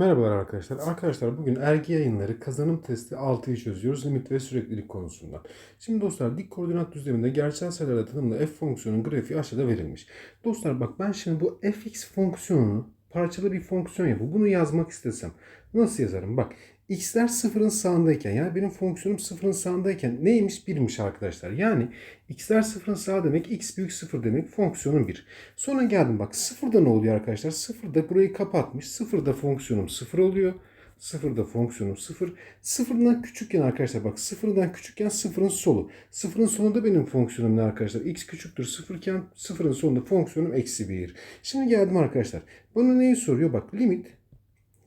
Merhabalar arkadaşlar. Arkadaşlar bugün ergi yayınları kazanım testi 6'yı çözüyoruz limit ve süreklilik konusundan. Şimdi dostlar dik koordinat düzleminde gerçel sayılarla tanımlı f fonksiyonun grafiği aşağıda verilmiş. Dostlar bak ben şimdi bu fx fonksiyonunu parçalı bir fonksiyon yapıp bunu yazmak istesem nasıl yazarım? Bak x'ler sıfırın sağındayken yani benim fonksiyonum sıfırın sağındayken neymiş? Birmiş arkadaşlar. Yani x'ler sıfırın sağ demek x büyük sıfır demek fonksiyonum 1. Sonra geldim bak sıfırda ne oluyor arkadaşlar? Sıfırda burayı kapatmış. Sıfırda fonksiyonum sıfır oluyor. Sıfırda fonksiyonum sıfır. Sıfırdan küçükken arkadaşlar bak sıfırdan küçükken sıfırın solu. Sıfırın sonunda benim fonksiyonum ne arkadaşlar? x küçüktür sıfırken sıfırın sonunda fonksiyonum eksi bir. Şimdi geldim arkadaşlar. Bana neyi soruyor? Bak limit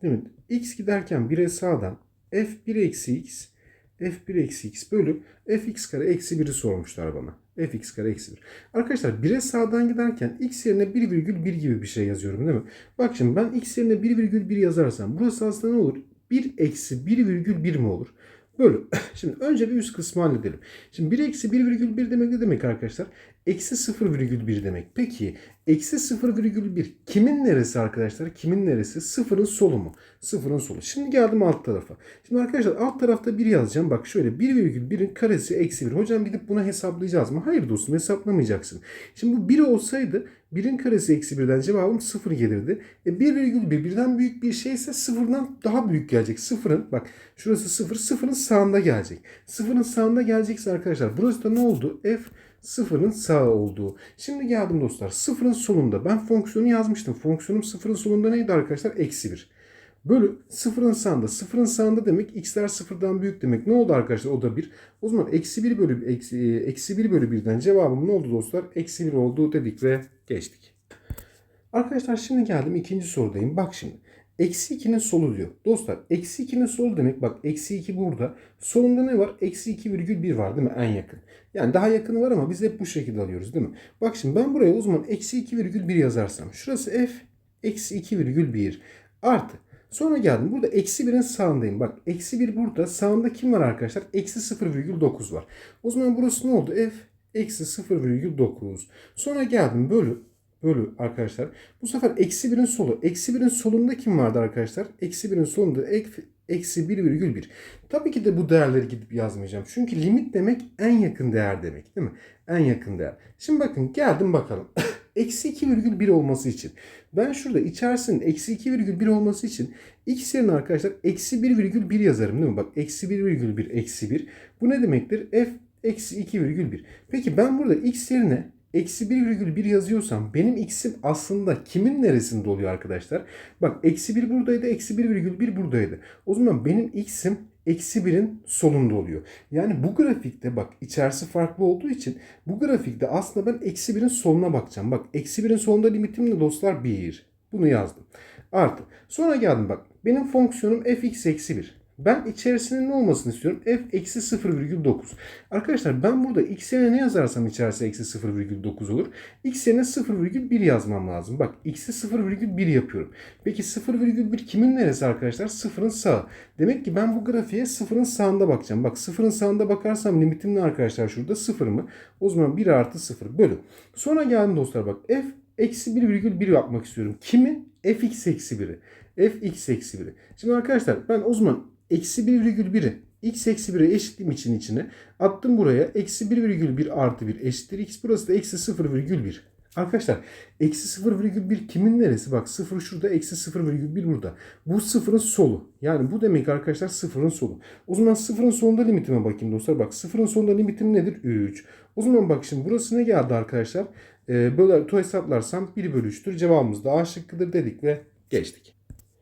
limit x giderken 1'e sağdan f1 eksi x f1 eksi x bölü fx kare eksi 1'i sormuşlar bana. fx kare eksi 1. Arkadaşlar 1'e sağdan giderken x yerine 1,1 gibi bir şey yazıyorum değil mi? Bak şimdi ben x yerine 1,1 yazarsam burası aslında ne olur? 1 eksi 1,1 mi olur? Bölü. Şimdi önce bir üst kısmı halledelim. Şimdi 1 eksi 1,1 demek ne demek arkadaşlar? Eksi 0,1 demek. Peki eksi 0,1 kimin neresi arkadaşlar? Kimin neresi? Sıfırın solu mu? Sıfırın solu. Şimdi geldim alt tarafa. Şimdi arkadaşlar alt tarafta 1 yazacağım. Bak şöyle 1,1'in karesi eksi 1. Hocam gidip bunu hesaplayacağız mı? Hayır dostum hesaplamayacaksın. Şimdi bu 1 olsaydı 1'in karesi eksi 1'den cevabım 0 gelirdi. E 1,1 birden büyük bir şeyse sıfırdan daha büyük gelecek. Sıfırın bak şurası 0 sıfırın sağında gelecek. Sıfırın sağında gelecekse arkadaşlar burası da ne oldu? F sıfırın sağ olduğu. Şimdi geldim dostlar. Sıfırın solunda ben fonksiyonu yazmıştım. Fonksiyonum sıfırın solunda neydi arkadaşlar? Eksi 1. Bölü sıfırın sağında. Sıfırın sağında demek x'ler sıfırdan büyük demek. Ne oldu arkadaşlar? O da 1. O zaman eksi 1 bölü, eksi, eksi 1 bölü 1'den cevabım ne oldu dostlar? Eksi 1 oldu dedik ve geçtik. Arkadaşlar şimdi geldim ikinci sorudayım. Bak şimdi. Eksi 2'nin solu diyor. Dostlar eksi 2'nin solu demek bak eksi 2 burada. Solunda ne var? Eksi 2 virgül 1 var değil mi? En yakın. Yani daha yakını var ama biz hep bu şekilde alıyoruz değil mi? Bak şimdi ben buraya o zaman eksi 2 virgül 1 yazarsam. Şurası f eksi 2 virgül 1 artı. Sonra geldim. Burada eksi 1'in sağındayım. Bak eksi 1 burada. Sağında kim var arkadaşlar? Eksi 0,9 var. O zaman burası ne oldu? F eksi 0,9. Sonra geldim bölü bölü arkadaşlar. Bu sefer eksi 1'in solu. Eksi 1'in solunda kim vardı arkadaşlar? Eksi 1'in solunda ek- eksi 1,1. Tabii ki de bu değerleri gidip yazmayacağım. Çünkü limit demek en yakın değer demek değil mi? En yakın değer. Şimdi bakın geldim bakalım. eksi 2,1 olması için. Ben şurada içerisinin eksi 2,1 olması için x yerine arkadaşlar eksi 1,1 yazarım değil mi? Bak eksi 1,1 eksi 1. Bu ne demektir? f eksi 2,1. Peki ben burada x yerine eksi 1,1 yazıyorsam benim x'im aslında kimin neresinde oluyor arkadaşlar? Bak eksi 1 buradaydı, eksi 1,1 buradaydı. O zaman benim x'im eksi 1'in solunda oluyor. Yani bu grafikte bak içerisi farklı olduğu için bu grafikte aslında ben eksi 1'in soluna bakacağım. Bak eksi 1'in solunda limitim ne dostlar? 1. Bunu yazdım. Artı. Sonra geldim bak. Benim fonksiyonum fx eksi 1. Ben içerisinin ne olmasını istiyorum? f eksi 0,9. Arkadaşlar ben burada x yerine ne yazarsam içerisi eksi 0,9 olur. x yerine 0,1 yazmam lazım. Bak x'i 0,1 yapıyorum. Peki 0,1 kimin neresi arkadaşlar? Sıfırın sağı. Demek ki ben bu grafiğe sıfırın sağında bakacağım. Bak sıfırın sağında bakarsam limitim ne arkadaşlar şurada? Sıfır mı? O zaman 1 artı 0 bölü. Sonra geldim dostlar bak f eksi 1,1 yapmak istiyorum. Kimi? fx eksi 1'i. fx eksi 1'i. Şimdi arkadaşlar ben o zaman eksi 1,1'i x eksi 1'e eşitliğim için içine attım buraya. Eksi 1,1 artı 1 eşittir x. Burası da eksi 0,1. Arkadaşlar eksi 0,1 kimin neresi? Bak 0 şurada eksi 0,1 burada. Bu sıfırın solu. Yani bu demek arkadaşlar sıfırın solu. O zaman sıfırın sonunda limitime bakayım dostlar. Bak sıfırın sonunda limitim nedir? 3. O zaman bak şimdi burası ne geldi arkadaşlar? Ee, böyle hesaplarsam 1 bölü 3'tür. Cevabımız da A şıkkıdır dedik ve geçtik.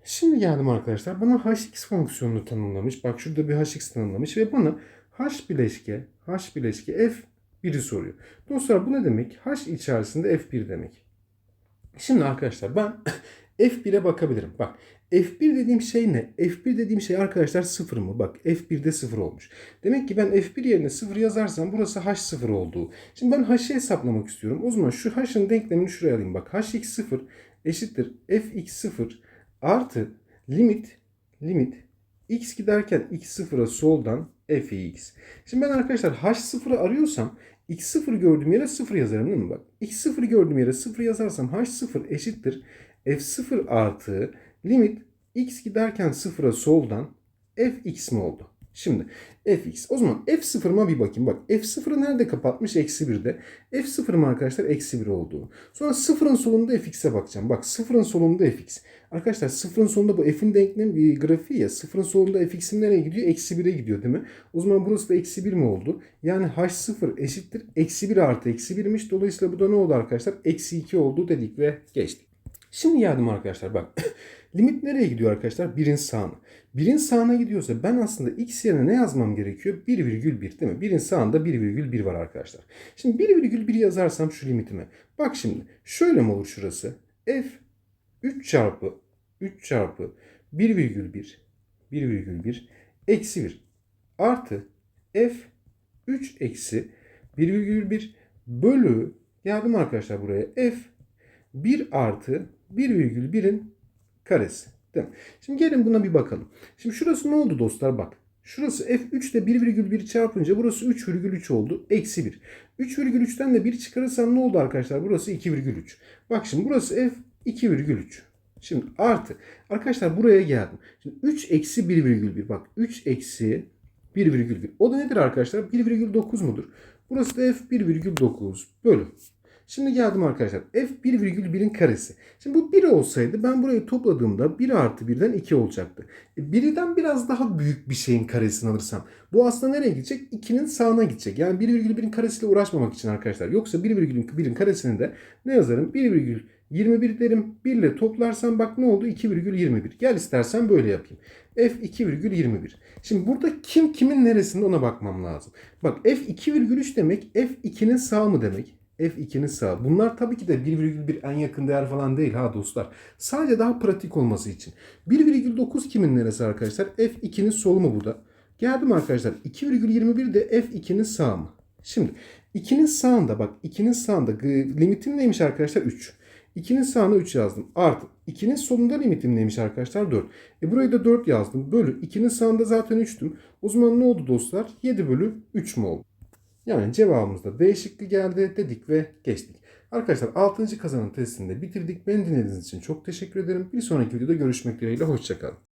Şimdi geldim arkadaşlar. Bana hx fonksiyonunu tanımlamış. Bak şurada bir hx tanımlamış ve bana h bileşke, h bileşke f 1'i soruyor. Dostlar bu ne demek? H içerisinde f1 demek. Şimdi arkadaşlar ben f1'e bakabilirim. Bak f1 dediğim şey ne? f1 dediğim şey arkadaşlar 0 mı? Bak f1'de 0 olmuş. Demek ki ben f1 yerine 0 yazarsam burası h0 olduğu. Şimdi ben h'ı hesaplamak istiyorum. O zaman şu h'ın denklemini şuraya alayım. Bak hx0 eşittir fx0 artı limit limit x giderken x0'a soldan fx. Şimdi ben arkadaşlar h0'ı arıyorsam x0 gördüğüm yere 0 yazarım değil mi? Bak x0 gördüğüm yere 0 yazarsam h0 eşittir f0 artı limit x giderken sıfıra soldan fx mi oldu? Şimdi fx. O zaman f0'ma bir bakayım. Bak f0'ı nerede kapatmış? Eksi 1'de. f0'ım arkadaşlar eksi 1 oldu. Sonra sıfırın solunda fx'e bakacağım. Bak sıfırın solunda fx. Arkadaşlar sıfırın sonunda bu f'in denklem bir grafiği ya. Sıfırın solunda fx'in nereye gidiyor? Eksi 1'e gidiyor değil mi? O zaman burası da eksi 1 mi oldu? Yani h0 eşittir. Eksi 1 artı eksi 1'miş. Dolayısıyla bu da ne oldu arkadaşlar? Eksi 2 oldu dedik ve geçtik. Şimdi yardım arkadaşlar bak. Limit nereye gidiyor arkadaşlar? Birin sağına. Birin sağına gidiyorsa ben aslında x yerine ne yazmam gerekiyor? 1,1 değil mi? Birin sağında 1,1 var arkadaşlar. Şimdi 1,1 yazarsam şu limitime. Bak şimdi şöyle mi olur şurası? f 3 çarpı 3 çarpı 1,1 1,1 eksi 1 artı f 3 eksi 1,1 bölü yardım arkadaşlar buraya f 1 artı 1,1'in karesi. Değil mi? Şimdi gelin buna bir bakalım. Şimdi şurası ne oldu dostlar? Bak. Şurası f3 ile 1,1 çarpınca burası 3,3 oldu. Eksi 1. 3,3'ten de 1 çıkarırsam ne oldu arkadaşlar? Burası 2,3. Bak şimdi burası f 2,3. Şimdi artı. Arkadaşlar buraya geldim. Şimdi 3 eksi 1,1. Bak 3 eksi 1,1. O da nedir arkadaşlar? 1,9 mudur? Burası da f 1,9 bölü. Şimdi geldim arkadaşlar. F 1,1'in karesi. Şimdi bu 1 olsaydı ben burayı topladığımda 1 artı 1'den 2 olacaktı. E, 1'den biraz daha büyük bir şeyin karesini alırsam bu aslında nereye gidecek? 2'nin sağına gidecek. Yani 1,1'in karesiyle uğraşmamak için arkadaşlar. Yoksa 1,1'in karesini de ne yazarım? 1,21 derim. 1 ile toplarsam bak ne oldu? 2,21. Gel istersen böyle yapayım. F 2,21. Şimdi burada kim kimin neresinde ona bakmam lazım. Bak F 2,3 demek F 2'nin sağ mı demek? F2'nin sağ. Bunlar tabii ki de 1,1 en yakın değer falan değil ha dostlar. Sadece daha pratik olması için. 1,9 kimin neresi arkadaşlar? F2'nin solu mu burada? Geldim arkadaşlar. 2,21 de F2'nin sağ mı? Şimdi 2'nin sağında bak 2'nin sağında limitim neymiş arkadaşlar? 3. 2'nin sağına 3 yazdım. Artı 2'nin solunda limitim neymiş arkadaşlar? 4. E burayı da 4 yazdım. Bölü 2'nin sağında zaten 3'tüm. O zaman ne oldu dostlar? 7 bölü 3 mü oldu? Yani cevabımızda değişiklik geldi dedik ve geçtik. Arkadaşlar 6. kazanım testini de bitirdik. Beni dinlediğiniz için çok teşekkür ederim. Bir sonraki videoda görüşmek dileğiyle. Hoşçakalın.